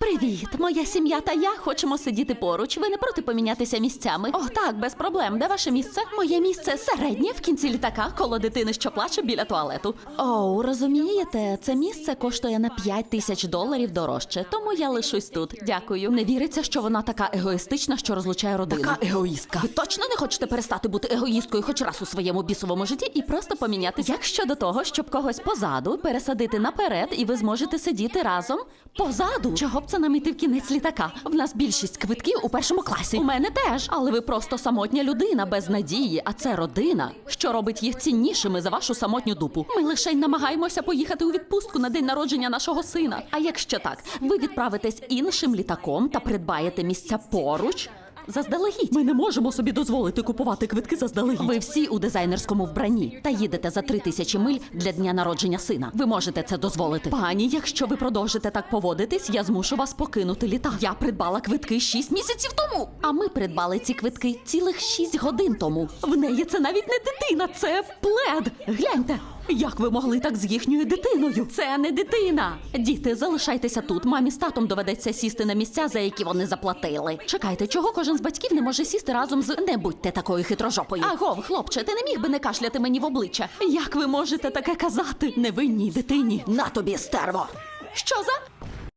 Привіт, моя сім'я та я хочемо сидіти поруч. Ви не проти помінятися місцями? О, так, без проблем. Де ваше місце? Моє місце середнє в кінці літака, коло дитини, що плаче біля туалету. Оу, розумієте, це місце коштує на 5 тисяч доларів дорожче, тому я лишусь тут. Дякую. Не віриться, що вона така егоїстична, що розлучає родину. Така егоїстка. Ви точно не хочете перестати бути егоїсткою хоч раз у своєму бісовому житті і просто помінятися? Як щодо того, щоб когось позаду пересадити наперед, і ви зможете сидіти разом позаду? Чого б нам іти в кінець літака? В нас більшість квитків у першому класі. У мене теж, але ви просто самотня людина без надії, а це родина, що робить їх ціннішими за вашу самотню дупу. Ми лише й намагаємося поїхати у відпустку на день народження нашого сина. А якщо так, ви відправитесь іншим літаком та придбаєте місця поруч. Заздалегідь. Ми не можемо собі дозволити купувати квитки заздалегідь. Ви всі у дизайнерському вбранні та їдете за три тисячі миль для дня народження сина. Ви можете це дозволити. Пані, якщо ви продовжите так поводитись, я змушу вас покинути літак. Я придбала квитки шість місяців тому. А ми придбали ці квитки цілих шість годин тому. В неї це навіть не дитина, це плед. Гляньте. Як ви могли так з їхньою дитиною? Це не дитина. Діти, залишайтеся тут. Мамі з татом доведеться сісти на місця, за які вони заплатили. Чекайте, чого кожен з батьків не може сісти разом з не будьте такою хитрожопою. Агов, хлопче, ти не міг би не кашляти мені в обличчя. Як ви можете таке казати? Невинній дитині. На тобі, стерво. Що за?